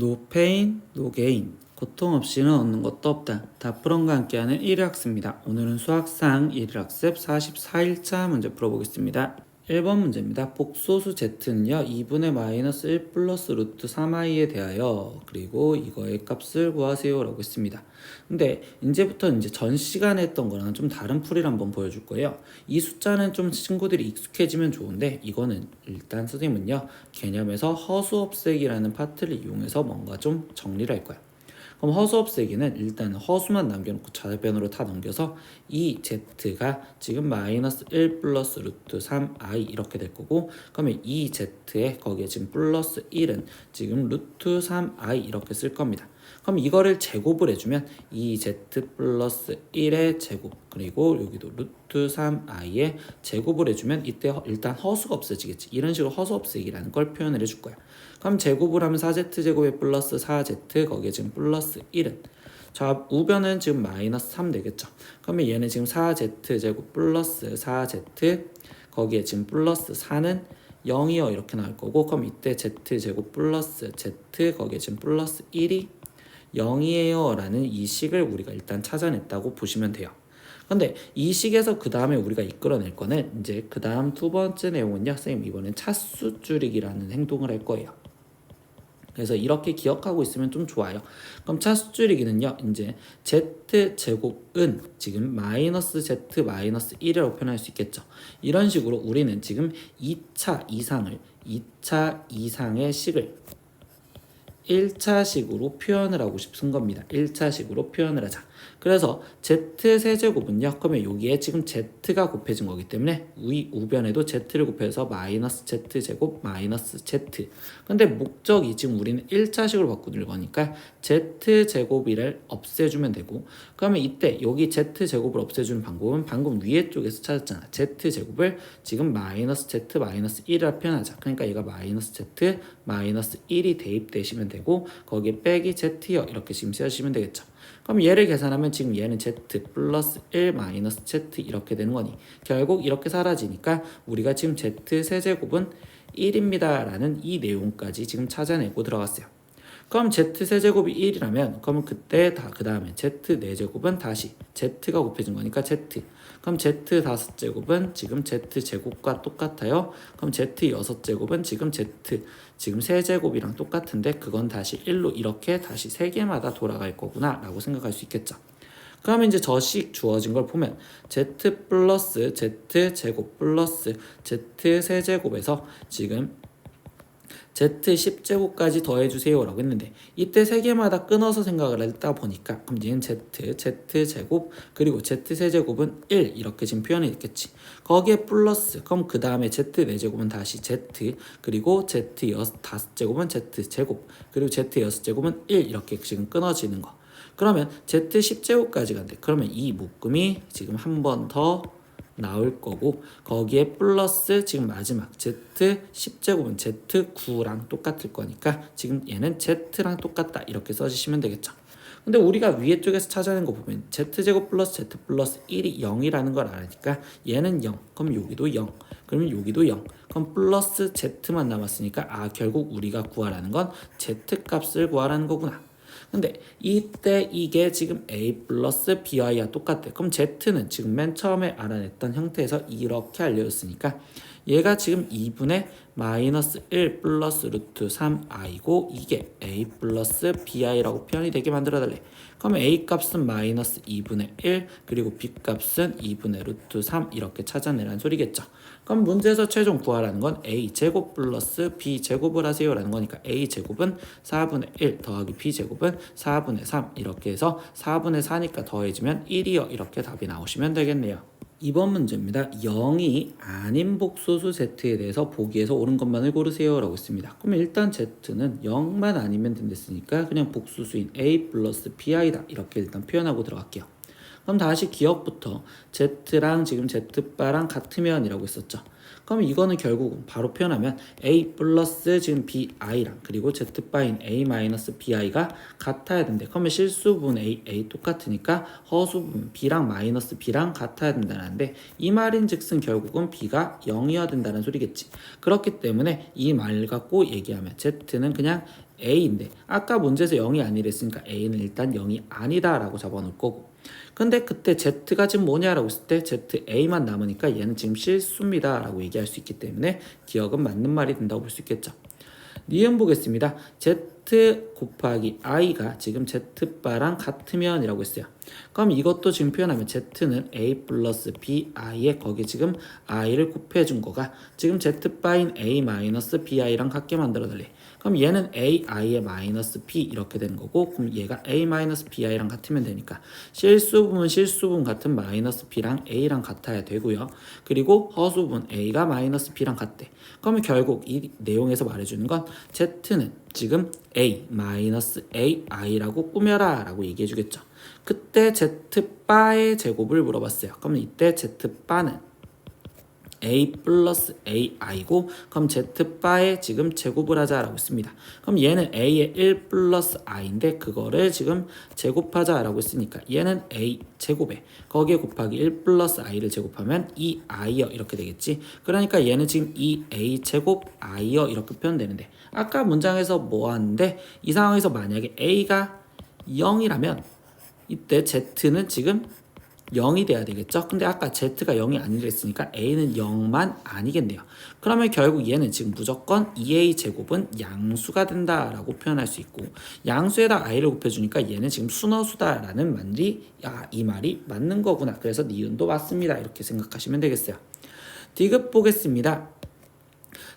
No pain, no gain. 고통 없이는 얻는 것도 없다. 다프론과 함께하는 1학습니다. 오늘은 수학상 1학습 44일차 문제 풀어보겠습니다. 1번 문제입니다. 복소수 z는요 2분의 마이너스 1 플러스 루트 3i에 대하여 그리고 이거의 값을 구하세요 라고 했습니다. 근데 이제부터 이제 전 시간에 했던 거랑 좀 다른 풀이를 한번 보여줄 거예요. 이 숫자는 좀 친구들이 익숙해지면 좋은데 이거는 일단 선생님은요 개념에서 허수 없애기라는 파트를 이용해서 뭔가 좀 정리를 할 거예요. 그럼 허수 없애기는 일단 허수만 남겨놓고 좌변으로 다 넘겨서 이 z가 지금 마이너스 1 플러스 루트 3i 이렇게 될 거고 그러면 이 z에 거기에 지금 플러스 1은 지금 루트 3i 이렇게 쓸 겁니다. 그럼 이거를 제곱을 해주면 이 z 플러스 1의 제곱 그리고 여기도 루트 3i의 제곱을 해주면 이때 허- 일단 허수가 없어지겠지. 이런 식으로 허수 없애기라는 걸 표현을 해줄 거야. 그럼 제곱을 하면 4z 제곱에 플러스 4z 거기에 지금 플러스 1은. 자 우변은 지금 마이너스 3 되겠죠. 그러면 얘는 지금 4z 제곱 플러스 4z 거기에 지금 플러스 4는 0이요. 이렇게 나올 거고 그럼 이때 z 제곱 플러스 z 거기에 지금 플러스 1이 0이에요 라는 이 식을 우리가 일단 찾아냈다고 보시면 돼요 근데 이 식에서 그 다음에 우리가 이끌어낼 거는 이제 그 다음 두 번째 내용은요 선생님 이번엔 차수 줄이기라는 행동을 할 거예요 그래서 이렇게 기억하고 있으면 좀 좋아요. 그럼 차수 줄이기는요, 이제 z 제곱은 지금 마이너스 z 마이너스 1이라고 표현할 수 있겠죠. 이런 식으로 우리는 지금 2차 이상을 2차 이상의 식을 1차식으로 표현을 하고 싶은 겁니다. 1차식으로 표현을 하자. 그래서 z 세제곱은요. 그러면 여기에 지금 z가 곱해진 거기 때문에 위 우변에도 z를 곱해서 마이너스 z 제곱 마이너스 z. 근데 목적이 지금 우리는 1차식으로 바꾸는 거니까 z 제곱이를 없애주면 되고 그러면 이때 여기 z 제곱을 없애주는 방법은 방금 위에 쪽에서 찾았잖아. z 제곱을 지금 마이너스 z 마이너스 1이라 표현하자. 그러니까 얘가 마이너스 z 마이너스 1이 대입되시면 되고 거기에 빼기 z요 이렇게 지금 쓰시면 되겠죠. 그럼 얘를 계산하면 지금 얘는 z 플러스 1 마이너스 z 이렇게 되는 거니 결국 이렇게 사라지니까 우리가 지금 z 세제곱은 1입니다 라는 이 내용까지 지금 찾아내고 들어갔어요. 그럼 z 세제곱이 1이라면 그러면 그때 다 그 다음에 z 4제곱은 다시 z가 곱해진 거니까 z 그럼 z 5제곱은 지금 z 제곱과 똑같아요. 그럼 z 6제곱은 지금 z 지금 세제곱이랑 똑같은데 그건 다시 1로 이렇게 다시 세 개마다 돌아갈 거구나 라고 생각할 수 있겠죠. 그러면 이제 저식 주어진 걸 보면 z 플러스 z 제곱 플러스 z 세제곱에서 지금 z 10제곱까지 더해주세요 라고 했는데 이때 세 개마다 끊어서 생각을 했다 보니까 그럼 얘는 z, z 제곱 그리고 z 세제곱은 1 이렇게 지금 표현이 있겠지. 거기에 플러스 그럼 그 다음에 z 4제곱은 다시 z 그리고 z 5제곱은 z 제곱 그리고 z 6제곱은 1 이렇게 지금 끊어지는 거. 그러면 z 10제곱까지 간대. 그러면 이 묶음이 지금 한 번더 나올 거고 거기에 플러스 지금 마지막 z 10제곱은 z9랑 똑같을 거니까 지금 얘는 z랑 똑같다 이렇게 써주시면 되겠죠. 근데 우리가 위에 쪽에서 찾아낸 거 보면 z제곱 플러스 z 플러스 1이 0이라는 걸 알으니까 얘는 0 그럼 여기도 0 그러면 여기도 0 그럼 플러스 z만 남았으니까 아 결국 우리가 구하라는 건 z 값을 구하라는 거구나 근데 이때 이게 지금 a 플러스 by와 똑같대. 그럼 z는 지금 맨 처음에 알아냈던 형태에서 이렇게 알려졌으니까 얘가 지금 2분의 마이너스 1 플러스 루트 3i고 이게 a 플러스 bi라고 표현이 되게 만들어 달래. 그러면 a 값은 마이너스 2분의 1 그리고 b 값은 2분의 루트 3 이렇게 찾아내라는 소리겠죠. 그럼 문제에서 최종 구하라는 건 a 제곱 플러스 b 제곱을 하세요라는 거니까 a 제곱은 4분의 1 더하기 b 제곱은 4분의 3 이렇게 해서 4분의 4니까 더해지면 1이요 이렇게 답이 나오시면 되겠네요. 이번 문제입니다. 0이 아닌 복소수 z에 대해서 보기에서 옳은 것만을 고르세요 라고 했습니다. 그러면 일단 z는 0만 아니면 된댔으니까 그냥 복수수인 a 플러스 bi다 이렇게 일단 표현하고 들어갈게요. 그럼 다시 기억부터 z랑 지금 z바랑 같으면이라고 했었죠. 그럼 이거는 결국 바로 표현하면 a 플러스 지금 bi랑 그리고 z바인 a 마이너스 bi가 같아야 된대. 그러면 실수분 a, a 똑같으니까 허수분 b랑 마이너스 b랑 같아야 된다는데 이 말인 즉슨 결국은 b가 0이어야 된다는 소리겠지. 그렇기 때문에 이 말 갖고 얘기하면 z는 그냥 a인데 아까 문제에서 0이 아니랬으니까 a는 일단 0이 아니다라고 잡아놓을 거고 근데 그때 z가 지금 뭐냐라고 했을 때 z a만 남으니까 얘는 지금 실수입니다라고 얘기할 수 있기 때문에 기억은 맞는 말이 된다고 볼 수 있겠죠. 니은 보겠습니다. z 곱하기 i가 지금 z바랑 같으면 이라고 했어요. 그럼 이것도 지금 표현하면 z는 a 플러스 bi에 거기 지금 i를 곱해준 거가 지금 z바인 a 마이너스 bi랑 같게 만들어달래. 그럼 얘는 a i의 마이너스 b 이렇게 되는 거고 그럼 얘가 a 마이너스 bi랑 같으면 되니까 실수분은 실수분 같은 마이너스 b랑 a랑 같아야 되고요. 그리고 허수분 a가 마이너스 b랑 같대. 그러면 결국 이 내용에서 말해주는 건 z는 지금 a 마이너스 a i라고 꾸며라 라고 얘기해 주겠죠. 그때 z바의 제곱을 물어봤어요. 그럼 이때 z바는 a 플러스 ai고 그럼 z바의 지금 제곱을 하자라고 했습니다. 그럼 얘는 a의 1 플러스 i인데 그거를 지금 제곱하자라고 했으니까 얘는 a 제곱에 거기에 곱하기 1 플러스 i를 제곱하면 2i여 이렇게 되겠지. 그러니까 얘는 지금 2a 제곱 i여 이렇게 표현되는데 아까 문장에서 뭐 하는데 이 상황에서 만약에 a가 0이라면 이때 z는 지금 0이 돼야 되겠죠? 근데 아까 z가 0이 아니랬으니까 a는 0만 아니겠네요. 그러면 결국 얘는 지금 무조건 2a 제곱은 양수가 된다라고 표현할 수 있고 양수에다 i를 곱해주니까 얘는 지금 순어수다라는 말이 야, 이 말이 맞는 거구나. 그래서 니은도 맞습니다. 이렇게 생각하시면 되겠어요. 디귿 보겠습니다.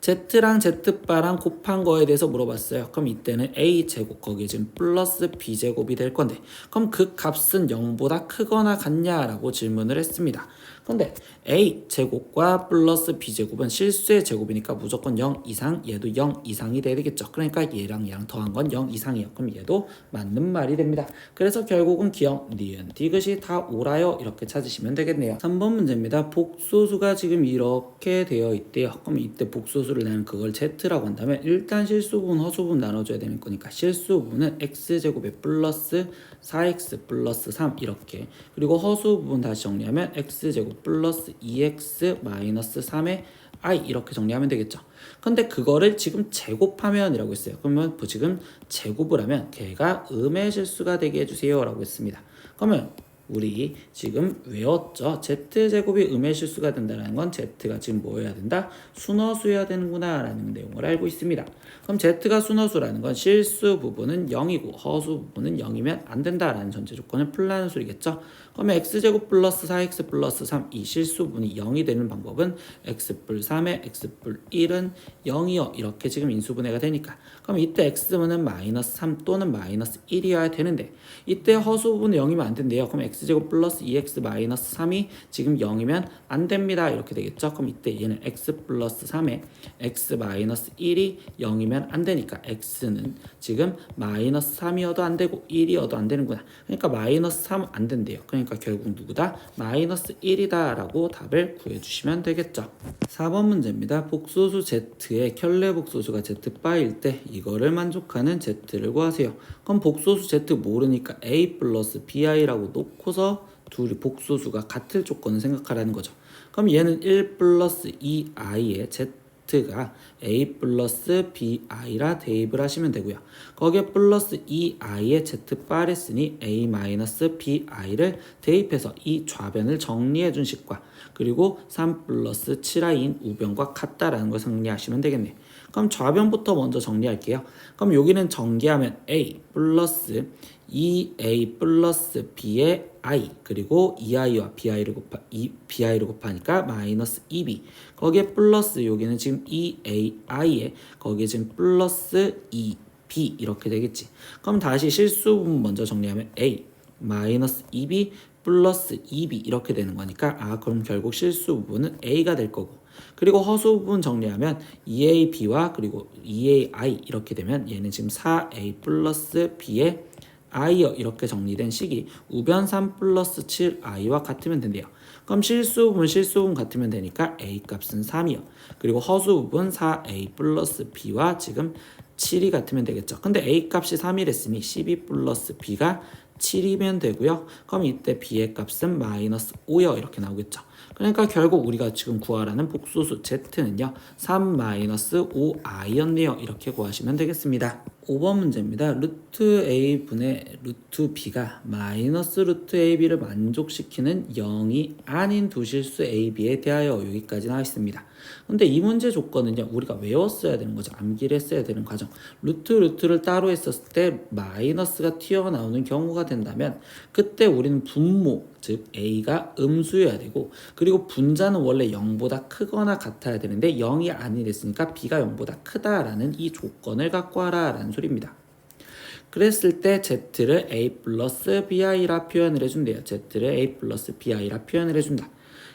Z랑 z바랑 곱한 거에 대해서 물어봤어요. 그럼 이때는 a 제곱 거기에 지금 플러스 b 제곱이 될 건데 그럼 그 값은 0보다 크거나 같냐라고 질문을 했습니다. 근데 a 제곱과 플러스 b 제곱은 실수의 제곱이니까 무조건 0 이상 얘도 0 이상이 돼야 되겠죠. 그러니까 얘랑 얘랑 더한 건 0 이상이에요. 그럼 얘도 맞는 말이 됩니다. 그래서 결국은 기억, 니은, 디귿이 다 옳아요. 이렇게 찾으시면 되겠네요. 3번 문제입니다. 복소수가 지금 이렇게 되어 있대요. 그럼 이때 복소수를 내는 그걸 z라고 한다면 일단 실수분, 허수분 나눠줘야 되는 거니까 실수분은 x제곱에 플러스 4x 플러스 3 이렇게 그리고 허수분 다시 정리하면 x제곱 플러스 2x 마이너스 3의 i 이렇게 정리하면 되겠죠. 근데 그거를 지금 제곱하면 이라고 했어요. 그러면 뭐 지금 제곱을 하면 걔가 음의 실수가 되게 해주세요 라고 했습니다. 그러면 우리 지금 외웠죠. z제곱이 음의 실수가 된다는 건 z가 지금 뭐 해야 된다? 순어수여야 되는구나 라는 내용을 알고 있습니다. 그럼 z가 순어수라는 건 실수 부분은 0이고 허수 부분은 0이면 안 된다라는 전제 조건을 풀라는 소리겠죠. 그러면 x제곱 플러스 4x 플러스 3 이 실수분이 0이 되는 방법은 x뿔 3에 x뿔 1은 0이요 이렇게 지금 인수분해가 되니까 그럼 이때 x분은 마이너스 3 또는 마이너스 1이어야 되는데 이때 허수분은 0이면 안 된대요. 그럼 x제곱 플러스 2x 마이너스 3이 지금 0이면 안 됩니다. 이렇게 되겠죠. 그럼 이때 얘는 x 플러스 3에 x 마이너스 1이 0이면 안 되니까 x는 지금 마이너스 3이어도 안 되고 1이어도 안 되는구나. 그러니까 마이너스 3 안 된대요. 그러니까 결국 누구다? 마이너스 1이다 라고 답을 구해주시면 되겠죠. 4번 문제입니다. 복소수 z의 켤레 복소수가 z바일 때 이거를 만족하는 z를 구하세요. 그럼 복소수 z 모르니까 a 플러스 bi라고 놓고서 둘이 복소수가 같을 조건을 생각하라는 거죠. 그럼 얘는 1 플러스 2i의 z 가 a 플러스 bi라 대입을 하시면 되고요. 거기에 플러스 2i의 z바를 쓰니 a 마이너스 bi를 대입해서 이 좌변을 정리해 준 식과 그리고 3 플러스 7i인 우변과 같다라는 걸 정리하시면 되겠네요. 그럼 좌변부터 먼저 정리할게요. 그럼 여기는 정리하면 a 플러스 2a 플러스 b의 i 그리고 2i와 bi를 곱하 2 bi를 곱하니까 마이너스 2b 거기에 플러스 여기는 지금 2ai에 거기에 지금 플러스 2b 이렇게 되겠지. 그럼 다시 실수분 먼저 정리하면 a 마이너스 2b 플러스 2b 이렇게 되는 거니까 아 그럼 결국 실수 부분은 a가 될 거고 그리고 허수 부분 정리하면 2ab와 그리고 2ai 이렇게 되면 얘는 지금 4a 플러스 b의 i여 이렇게 정리된 식이 우변 3 플러스 7i와 같으면 된대요. 그럼 실수 부분 실수 부분 같으면 되니까 a 값은 3이요. 그리고 허수 부분 4a 플러스 b와 지금 7이 같으면 되겠죠. 근데 a 값이 3이랬으니 12 플러스 b가 7이면 되고요. 그럼 이때 b의 값은 마이너스 5여 이렇게 나오겠죠. 그러니까 결국 우리가 지금 구하라는 복소수 z는요. 3 마이너스 5i였네요. 이렇게 구하시면 되겠습니다. 5번 문제입니다. 루트 a 분의 루트 b가 마이너스 루트 ab를 만족시키는 0이 아닌 두 실수 ab에 대하여 여기까지 나와 있습니다. 근데 이 문제 조건은요 우리가 외웠어야 되는 거죠. 암기를 했어야 되는 과정. 루트 루트를 따로 했었을 때 마이너스가 튀어나오는 경우가 된다면 그때 우리는 분모 즉 a가 음수여야 되고 그리고 분자는 원래 0보다 크거나 같아야 되는데 0이 아니랬으니까 b가 0보다 크다라는 이 조건을 갖고 와라라는 소리입니다. 그랬을 때 z를 a 플러스 bi라 표현을 해준대요. z를 a 플러스 bi라 표현을 해준다.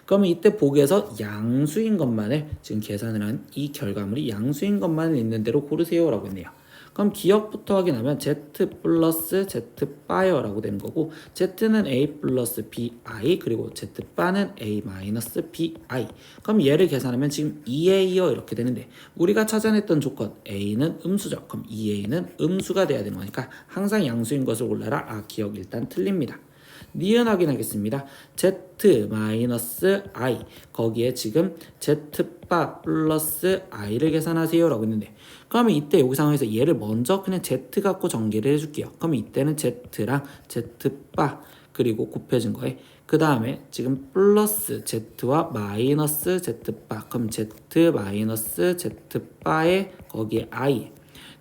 그러면 이때 보기에서 양수인 것만을 지금 계산을 한 이 결과물이 양수인 것만을 있는 대로 고르세요라고 했네요. 그럼 기억부터 확인하면 z 플러스 z 바이어라고 되는 거고 z는 a 플러스 bi 그리고 z 바는 a 마이너스 bi. 그럼 얘를 계산하면 지금 2a요 이렇게 되는데 우리가 찾아냈던 조건 a는 음수죠. 그럼 2a는 음수가 돼야 되는 거니까 항상 양수인 것을 골라라. 아 기억 일단 틀립니다 니은 확인하겠습니다. z 마이너스 i 거기에 지금 z 바 플러스 i를 계산하세요 라고 했는데 그러면 이때 여기 상황에서 얘를 먼저 그냥 z 갖고 전개를 해줄게요. 그럼 이때는 z랑 z 바 그리고 곱해진 거에 그 다음에 지금 플러스 z와 마이너스 z 바 그럼 z 마이너스 z 바에 거기에 i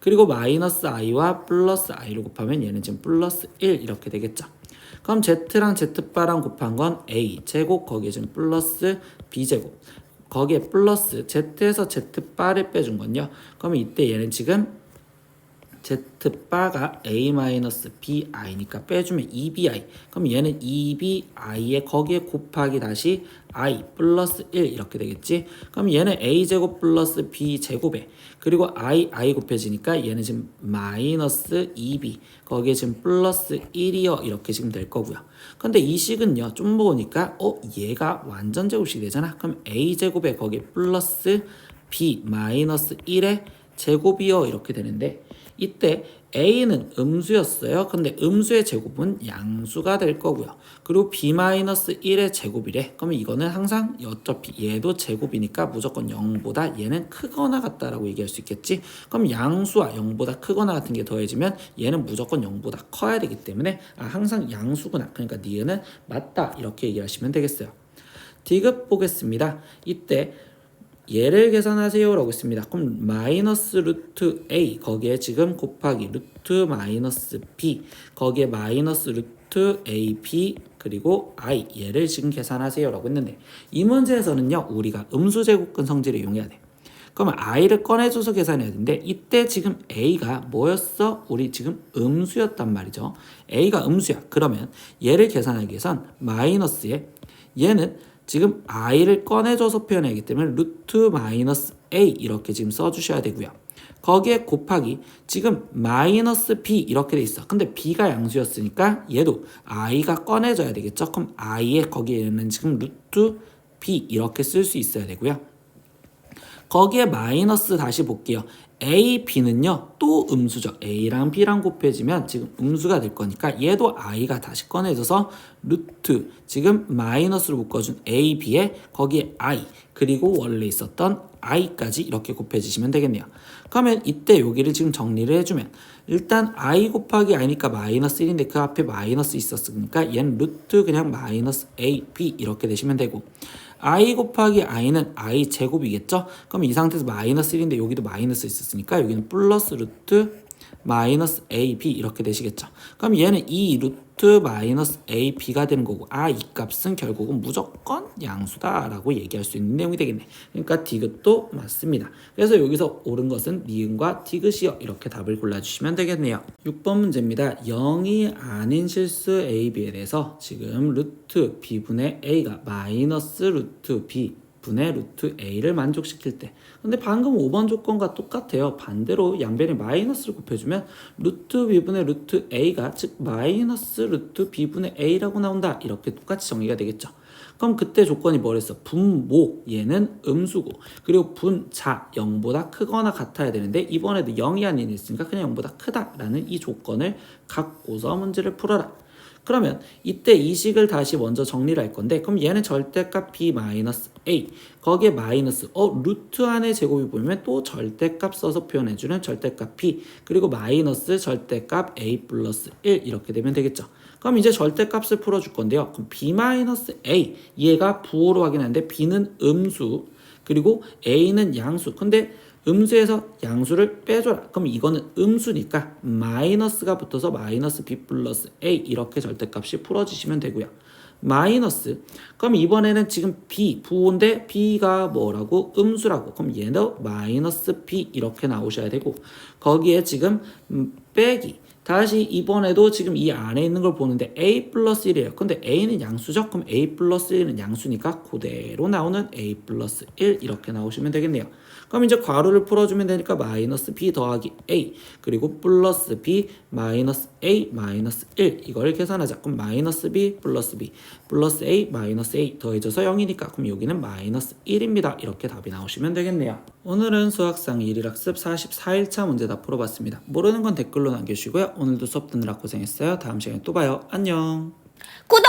그리고 마이너스 i와 플러스 i를 곱하면 얘는 지금 플러스 1 이렇게 되겠죠. 그럼 z랑 z바랑 곱한 건 a 제곱 거기에 지금 플러스 b 제곱 거기에 플러스 z에서 z바를 빼준 건요. 그러면 이때 얘는 지금 z바가 a-bi니까 빼주면 2bi 그럼 얘는 2bi에 거기에 곱하기 다시 i 플러스 1 이렇게 되겠지? 그럼 얘는 a제곱 플러스 b제곱에. 그리고 i i 곱해지니까 얘는 지금 마이너스 2b 거기에 지금 플러스 1이요. 이렇게 지금 될 거고요. 근데 이 식은요. 좀 보니까 어 얘가 완전 제곱식이 되잖아. 그럼 a제곱에 거기에 플러스 b 마이너스 1의 제곱이요. 이렇게 되는데 이때 a는 음수였어요. 근데 음수의 제곱은 양수가 될 거고요. 그리고 b-1의 제곱이래. 그러면 이거는 항상 어차피 얘도 제곱이니까 무조건 0보다 얘는 크거나 같다라고 얘기할 수 있겠지. 그럼 양수와 0보다 크거나 같은 게 더해지면 얘는 무조건 0보다 커야 되기 때문에 아, 항상 양수구나. 그러니까 니은은 맞다. 이렇게 얘기하시면 되겠어요. 디귿 보겠습니다. 이때 얘를 계산하세요라고 했습니다. 그럼 마이너스 루트 a 거기에 지금 곱하기 루트 마이너스 b 거기에 마이너스 루트 a b 그리고 i 얘를 지금 계산하세요라고 했는데 이 문제에서는요 우리가 음수 제곱근 성질을 이용해야 돼. 그러면 i를 꺼내줘서 계산해야 되는데 이때 지금 a가 뭐였어? 우리 지금 음수였단 말이죠. a가 음수야. 그러면 얘를 계산하기 위해선 마이너스에 얘는 지금 i를 꺼내줘서 표현하기 때문에 루트 마이너스 a 이렇게 지금 써주셔야 되고요. 거기에 곱하기 지금 마이너스 b 이렇게 돼 있어. 근데 b가 양수였으니까 얘도 i가 꺼내져야 되겠죠. 그럼 i에 거기에는 지금 루트 b 이렇게 쓸 수 있어야 되고요. 거기에 마이너스 다시 볼게요. A, B는요 또 음수죠. A랑 B랑 곱해지면 지금 음수가 될 거니까 얘도 I가 다시 꺼내져서 루트 지금 마이너스로 묶어준 A, B에 거기에 I 그리고 원래 있었던 I까지 이렇게 곱해주시면 되겠네요. 그러면 이때 여기를 지금 정리를 해주면 일단 I 곱하기 I니까 마이너스 1인데 그 앞에 마이너스 있었으니까 얘는 루트 그냥 마이너스 A, B 이렇게 되시면 되고 i 곱하기 i는 i 제곱이겠죠? 그럼 이 상태에서 마이너스 1인데 여기도 마이너스 있었으니까 여기는 플러스 루트 마이너스 ab 이렇게 되시겠죠? 그럼 얘는 이 루트 마이너스 ab가 되는 거고 아 이 값은 결국은 무조건 양수다 라고 얘기할 수 있는 내용이 되겠네. 그러니까 디귿도 맞습니다. 그래서 여기서 옳은 것은 니은과 디귿이요. 이렇게 답을 골라주시면 되겠네요. 6번 문제입니다. 0이 아닌 실수 a, b에 대해서 지금 루트 b분의 a가 마이너스 루트 b 분의 루트 a를 만족시킬 때. 근데 방금 5번 조건과 똑같아요. 반대로 양변에 마이너스를 곱해주면 루트 b분의 루트 a가 즉 마이너스 루트 b분의 a라고 나온다. 이렇게 똑같이 정리가 되겠죠. 그럼 그때 조건이 뭐랬어? 분모. 얘는 음수고. 그리고 분자 0보다 크거나 같아야 되는데 이번에도 0이 아닌 있으니까 그냥 0보다 크다라는 이 조건을 갖고서 문제를 풀어라 그러면 이때 이 식을 다시 먼저 정리를 할 건데 그럼 얘는 절대값 b 마이너스 a 거기에 마이너스 어 루트 안에 제곱이 보이면 또 절대값 써서 표현해주는 절대값 b 그리고 마이너스 절대값 a 플러스 1 이렇게 되면 되겠죠. 그럼 이제 절대값을 풀어줄 건데요. 그럼 b 마이너스 a 얘가 부호로 확인하는데 b는 음수 그리고 a는 양수. 근데 음수에서 양수를 빼줘라. 그럼 이거는 음수니까 마이너스가 붙어서 마이너스 b 플러스 a 이렇게 절대값이 풀어지시면 되고요. 마이너스 그럼 이번에는 지금 b 부호인데 b가 뭐라고 음수라고 그럼 얘도 마이너스 b 이렇게 나오셔야 되고 거기에 지금 음, 빼기 다시 이번에도 지금 이 안에 있는 걸 보는데 a 플러스 1이에요. 근데 a는 양수죠? 그럼 a 플러스 1은 양수니까 그대로 나오는 a 플러스 1 이렇게 나오시면 되겠네요. 그럼 이제 괄호를 풀어주면 되니까 마이너스 b 더하기 a 그리고 플러스 b 마이너스 a 마이너스 1 이걸 계산하자. 그럼 마이너스 b 플러스 b 플러스 a 마이너스 a 더해져서 0이니까 그럼 여기는 마이너스 1입니다. 이렇게 답이 나오시면 되겠네요. 오늘은 수학상 1일 학습 44일차 문제 다 풀어봤습니다. 모르는 건 댓글로 남겨주시고요 오늘도 수업 듣느라 고생했어요. 다음 시간에 또 봐요. 안녕. 구독!